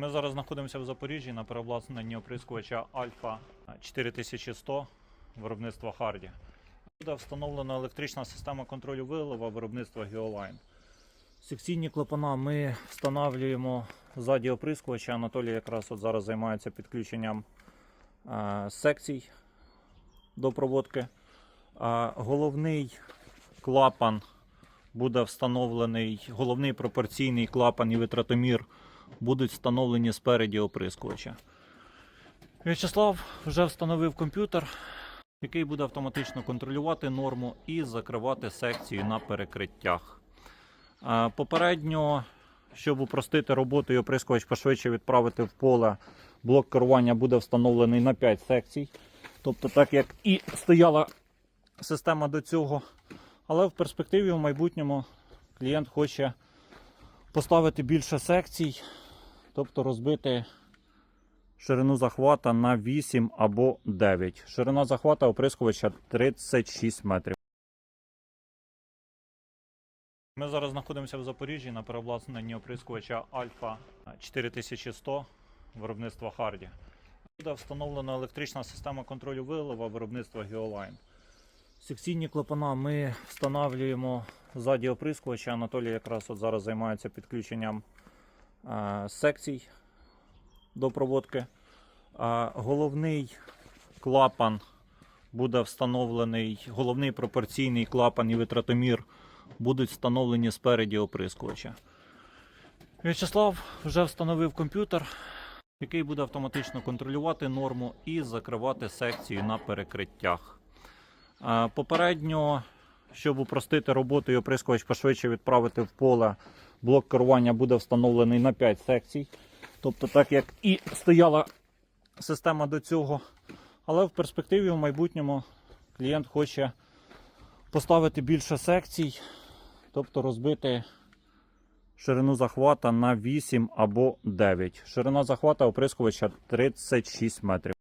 Ми зараз знаходимося в Запоріжжі на переобладнанні оприскувача Альфа 4100 виробництва Харді. Буде встановлена електрична система контролю вилива виробництва Geoline. Секційні клапана ми встановлюємо ззаді оприскувача. Анатолій якраз от зараз займається підключенням е, секцій до проводки. А головний клапан буде встановлений, головний пропорційний клапан і витратомір будуть встановлені спереді оприскувача. В'ячеслав вже встановив комп'ютер, який буде автоматично контролювати норму і закривати секцію на перекриттях. Попередньо, щоб упростити роботу і оприскувач пошвидше відправити в поле, блок керування буде встановлений на 5 секцій. Тобто, так як і стояла система до цього. Але в перспективі в майбутньому клієнт хоче поставити більше секцій, тобто розбити ширину захвата на 8 або 9. Ширина захвата оприскувача 36 метрів. Ми зараз знаходимося в Запоріжжі на переобладнанні оприскувача Альфа 4100 виробництва Харді. Буде встановлена електрична система контролю вилива виробництва Geoline. Секційні клапана ми встановлюємо ззаді оприскувача. Анатолій якраз от зараз займається підключенням е, секцій до проводки. Головний клапан буде встановлений, головний пропорційний клапан і витратомір будуть встановлені спереді оприскувача. В'ячеслав вже встановив комп'ютер, який буде автоматично контролювати норму і закривати секцію на перекриттях. Попередньо, щоб упростити роботу і оприскувач пошвидше відправити в поле, блок керування буде встановлений на 5 секцій. Тобто, так як і стояла система до цього. Але в перспективі в майбутньому клієнт хоче поставити більше секцій, тобто розбити ширину захвата на 8 або 9. Ширина захвата оприскувача 36 метрів.